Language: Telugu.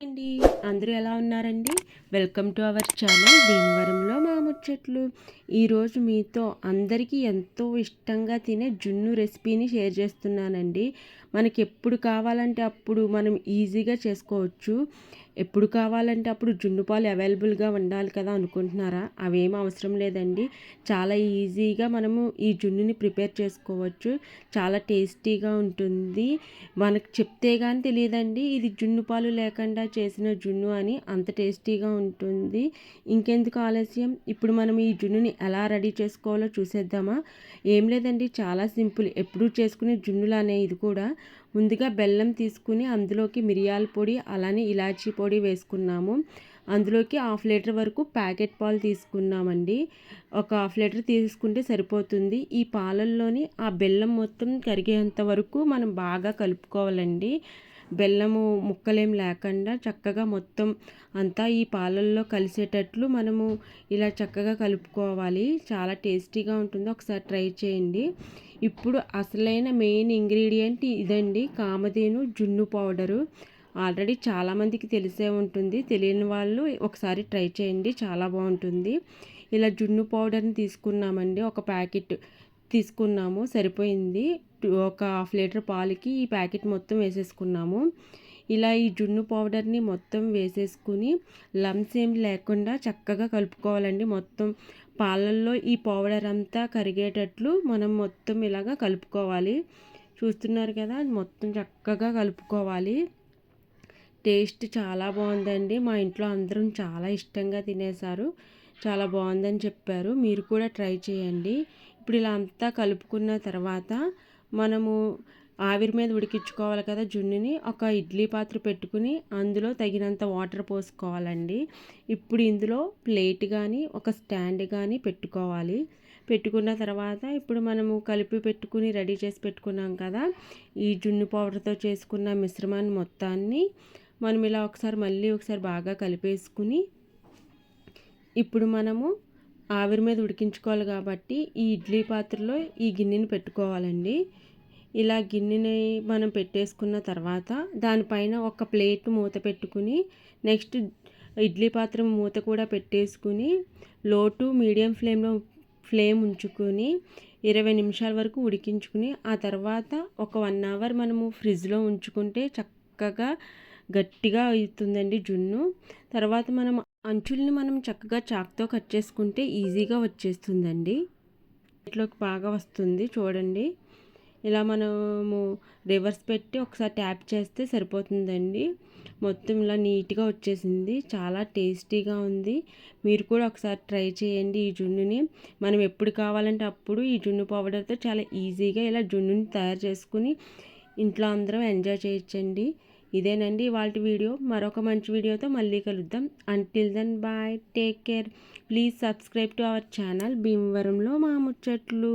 అండి. అందరూ ఎలా ఉన్నారండి? వెల్కమ్ టు అవర్ ఛానల్ భీమవరంలో మా ముచ్చట్లు. ఈరోజు మీతో అందరికీ ఎంతో ఇష్టంగా తినే జున్ను రెసిపీని షేర్ చేస్తున్నానండి. మనకి ఎప్పుడు కావాలంటే అప్పుడు మనం ఈజీగా చేసుకోవచ్చు. ఎప్పుడు కావాలంటే అప్పుడు జున్ను పాలు అవైలబుల్గా ఉండాలి కదా అనుకుంటున్నారా? అవేం అవసరం లేదండి. చాలా ఈజీగా మనము ఈ జున్నుని ప్రిపేర్ చేసుకోవచ్చు. చాలా టేస్టీగా ఉంటుంది. మనకు చెప్తే కానీ తెలియదండి. ఇది జున్ను పాలు లేకుండా చేసిన జున్ను అని అంత టేస్టీగా ఉంటుంది. ఇంకెందుకు ఆలస్యం? ఇప్పుడు మనం ఈ జున్నుని ఎలా రెడీ చేసుకోవాలో చూసేద్దామా? ఏం లేదండి. చాలా సింపుల్. ఎప్పుడూ చేసుకునే జున్నులానే ఇది కూడా. ముందుగా బెల్లం తీసుకుని అందులోకి మిరియాల పొడి అలానే ఇలాచీ పొడి వేసుకున్నాము. అందులోకి హాఫ్ లీటర్ వరకు ప్యాకెట్ పాలు తీసుకున్నామండి. ఒక హాఫ్ లీటర్ తీసుకుంటే సరిపోతుంది. ఈ పాలల్లోని ఆ బెల్లం మొత్తం కరిగేంత వరకు మనం బాగా కలుపుకోవాలండి. బెల్లము ముక్కలేం లేకుండా చక్కగా మొత్తం అంతా ఈ పాలల్లో కలిసేటట్లు మనము ఇలా చక్కగా కలుపుకోవాలి. చాలా టేస్టీగా ఉంటుంది. ఒకసారి ట్రై చేయండి. ఇప్పుడు అసలైన మెయిన్ ఇంగ్రీడియంట్ ఇదండి. కామధేను జున్ను పౌడరు. ఆల్రెడీ చాలామందికి తెలిసే ఉంటుంది. తెలియని వాళ్ళు ఒకసారి ట్రై చేయండి. చాలా బాగుంటుంది. ఇలా జున్ను పౌడర్ని తీసుకున్నామండి. ఒక ప్యాకెట్ తీసుకున్నాము. సరిపోయింది. ఒక హాఫ్ లీటర్ పాలకి ఈ ప్యాకెట్ మొత్తం వేసేసుకున్నాము. ఇలా ఈ జున్ను పౌడర్ని మొత్తం వేసేసుకుని లమ్స్ ఏం లేకుండా చక్కగా కలుపుకోవాలండి. మొత్తం పాలల్లో ఈ పౌడర్ అంతా కరిగేటట్లు మనం మొత్తం ఇలాగా కలుపుకోవాలి. చూస్తున్నారు కదా మొత్తం చక్కగా కలుపుకోవాలి. టేస్ట్ చాలా బాగుందండి. మా ఇంట్లో అందరం చాలా ఇష్టంగా తినేశారు. చాలా బాగుందని చెప్పారు. మీరు కూడా ట్రై చేయండి. ఇప్పుడు ఇలా అంతా కలుపుకున్న తర్వాత మనము ఆవిరి మీద ఉడికించుకోవాలి కదా జున్నుని ఒక ఇడ్లీ పాత్ర పెట్టుకుని అందులో తగినంత వాటర్ పోసుకోవాలండి. ఇప్పుడు ఇందులో ప్లేట్ కానీ ఒక స్టాండ్ కానీ పెట్టుకోవాలి. పెట్టుకున్న తర్వాత ఇప్పుడు మనము కలిపి పెట్టుకుని రెడీ చేసి పెట్టుకున్నాం కదా ఈ జున్ను పౌడర్తో చేసుకున్న మిశ్రమాన్ని మొత్తాన్ని మనం ఇలా ఒకసారి మళ్ళీ ఒకసారి బాగా కలిపేసుకుని ఇప్పుడు మనము ఆవిరి మీద ఉడికించుకోవాలి కాబట్టి ఈ ఇడ్లీ పాత్రలో ఈ గిన్నెని పెట్టుకోవాలండి. ఇలా గిన్నెని మనం పెట్టేసుకున్న తర్వాత దానిపైన ఒక ప్లేట్ మూత పెట్టుకుని నెక్స్ట్ ఇడ్లీ పాత్ర మూత కూడా పెట్టేసుకుని లో టు మీడియం ఫ్లేమ్లో ఫ్లేమ్ ఉంచుకొని ఇరవై నిమిషాల వరకు ఉడికించుకుని ఆ తర్వాత ఒక వన్ అవర్ మనము ఫ్రిడ్జ్లో ఉంచుకుంటే చక్కగా గట్టిగా అవుతుందండి జున్ను. తర్వాత మనం అంచుల్ని మనం చక్కగా చాక్తో కట్ చేసుకుంటే ఈజీగా వచ్చేస్తుందండి. ఇట్లోకి బాగా వస్తుంది చూడండి. ఇలా మనము రివర్స్ పెట్టి ఒకసారి ట్యాప్ చేస్తే సరిపోతుందండి. మొత్తం ఇలా నీట్గా వచ్చేసింది. చాలా టేస్టీగా ఉంది. మీరు కూడా ఒకసారి ట్రై చేయండి ఈ జున్నుని. మనం ఎప్పుడు కావాలంటే అప్పుడు ఈ జున్ను పౌడర్తో చాలా ఈజీగా ఇలా జున్నుని తయారు చేసుకుని ఇంట్లో అందరం ఎంజాయ్ చేయొచ్చండి. ఇదేనండి వాళ్ళ వీడియో. మరొక మంచి వీడియోతో మళ్ళీ కలుద్దాం. Until then bye take care please subscribe to our channel భీమవరంలో మా ముచ్చట్లు.